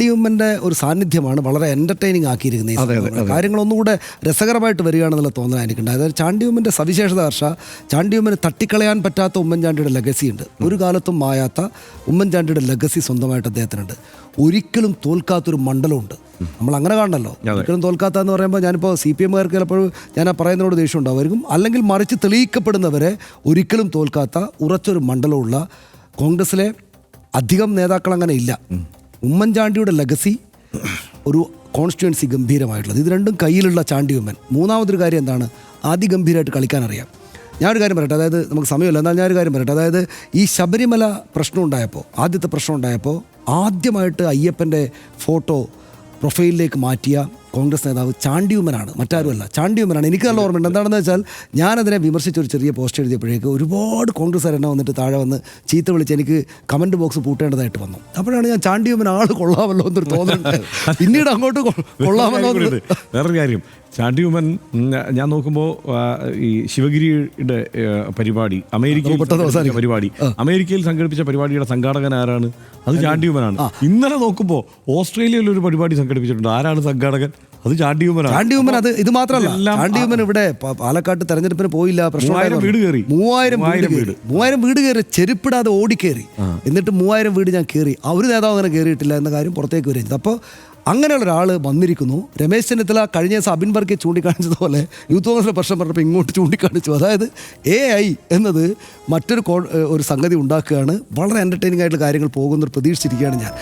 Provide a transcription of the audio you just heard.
ചാണ്ടിയുമ്മന്റെ ഒരു സാന്നിധ്യമാണ് വളരെ എന്റർടൈനിങ് ആക്കിയിരിക്കുന്നത്. കാര്യങ്ങൾ ഒന്നുകൂടെ രസകരമായിട്ട് വരികയാണെന്നുള്ള തോന്നൽ എനിക്കുണ്ട് അതായത് ചാണ്ടിയുമ്മന്റെ സവിശേഷത ഹർഷ ചാണ്ടിയുമ്മന് തട്ടിക്കളയാൻ പറ്റാത്ത ഉമ്മൻചാണ്ടിയുടെ ലെഗസി ഉണ്ട്. ഒരു കാലത്തും മായാത്ത ഉമ്മൻചാണ്ടിയുടെ ലെഗസി സ്വന്തമായിട്ട് അദ്ദേഹത്തിനുണ്ട്. ഒരിക്കലും തോൽക്കാത്തൊരു മണ്ഡലമുണ്ട്. നമ്മൾ അങ്ങനെ കാണണല്ലോ. ഒരിക്കലും തോൽക്കാത്ത എന്ന് പറയുമ്പോൾ ഞാനിപ്പോൾ സി പി എമ്മുകാർക്ക് ചിലപ്പോഴും ഞാൻ ആ പറയുന്നതിനോട് ദേഷ്യം ഉണ്ടാവുമായിരിക്കും. അല്ലെങ്കിൽ മറിച്ച് തെളിയിക്കപ്പെടുന്നവരെ ഒരിക്കലും തോൽക്കാത്ത ഉറച്ചൊരു മണ്ഡലമുള്ള കോൺഗ്രസിലെ അധികം നേതാക്കൾ അങ്ങനെ ഇല്ല ഉമ്മൻചാണ്ടിയുടെ ലെഗസി ഒരു കോൺസ്റ്റിറ്റ്യുവൻസി ഗംഭീരമായിട്ടുള്ളത്. ഇത് രണ്ടും കയ്യിലുള്ള ചാണ്ടി ഉമ്മൻ. മൂന്നാമതൊരു കാര്യം എന്താണ്? അതിഗംഭീരമായിട്ട് കളിക്കാൻ അറിയാം ഞാനൊരു കാര്യം പറയട്ടെ. അതായത് നമുക്ക് സമയമില്ല. എന്നാൽ ഞാനൊരു കാര്യം പറയട്ടെ. അതായത് ഈ ശബരിമല പ്രശ്നം ഉണ്ടായപ്പോൾ ആദ്യത്തെ പ്രശ്നം ഉണ്ടായപ്പോൾ ആദ്യമായിട്ട് അയ്യപ്പന്റെ ഫോട്ടോ പ്രൊഫൈലിലേക്ക് മാറ്റിയ കോൺഗ്രസ് നേതാവ് ചാണ്ടിയുമ്മനാണ് മറ്റാരുമല്ല. ചാണ്ടിയുമ്മനാണ് എനിക്ക് നല്ല ഓർമ്മയുണ്ട്. എന്താണെന്ന് വെച്ചാൽ ഞാനതിനെ വിമർശിച്ച ഒരു ചെറിയ പോസ്റ്റ് എഴുതിയപ്പോഴേക്ക് ഒരുപാട് കോൺഗ്രസ് എന്നെ വന്നിട്ട് താഴെ വന്ന് ചീത്ത വിളിച്ച് എനിക്ക് കമന്റ് ബോക്സ് പൂട്ടേണ്ടതായിട്ട് വന്നു. അപ്പോഴാണ് ഞാൻ ചാണ്ടിയുമ്മൻ ആൾ കൊള്ളാമല്ലോ എന്നൊരു തോന്നുന്നത് പിന്നീട് അങ്ങോട്ട് കൊള്ളാമല്ലോ വേറൊരു കാര്യം. ചാണ്ടിയുമ്മൻ ഞാൻ നോക്കുമ്പോൾ ഈ ശിവഗിരിയുടെ പരിപാടി അമേരിക്കയിൽ പരിപാടി അമേരിക്കയിൽ സംഘടിപ്പിച്ച പരിപാടിയുടെ സംഘാടകൻ ആരാണ്? അത് ചാണ്ടിയുമ്മനാണ് ഇന്നലെ നോക്കുമ്പോൾ ഓസ്ട്രേലിയയിൽ ഒരു പരിപാടി സംഘടിപ്പിച്ചിട്ടുണ്ട്. ആരാണ് സംഘാടകൻ? അത് ചാണ്ടി ചാണ്ടിയുമ്മൻ അത് ഇത് മാത്രമല്ല. ചാണ്ടി ചാണ്ടിയുമ്മൻ ഇവിടെ പാലക്കാട്ട് തെരഞ്ഞെടുപ്പിന് പോയില്ല പ്രശ്നം വീട് കയറി. മൂവായിരം വീട് മൂവായിരം കയറി. മൂവായിരം വീട് കയറി ചെരുപ്പിടാതെ ഓടിക്കേറി എന്നിട്ട് മൂവായിരം വീട് ഞാൻ കയറി. ആ ഒരു നേതാവ് അങ്ങനെ കയറിയിട്ടില്ല എന്ന കാര്യം പുറത്തേക്ക് വരും അപ്പോൾ അങ്ങനെയുള്ള ഒരാൾ വന്നിരിക്കുന്നു. രമേശ് ചെന്നിത്തല കഴിഞ്ഞ ദിവസം അബിൻ വർക്കെ ചൂണ്ടിക്കാണിച്ചതുപോലെ യൂത്ത് കോൺഗ്രസിലെ പ്രശ്നം പറഞ്ഞപ്പോൾ ഇങ്ങോട്ട് ചൂണ്ടിക്കാണിച്ചു. അതായത് എ ഐ എന്നത് മറ്റൊരു ഒരു സംഗതി ഉണ്ടാക്കുകയാണ്. വളരെ എന്റർടൈനിങ് ആയിട്ടുള്ള കാര്യങ്ങൾ പോകുന്നൊരു പ്രതീക്ഷിച്ചിരിക്കുകയാണ് ഞാൻ.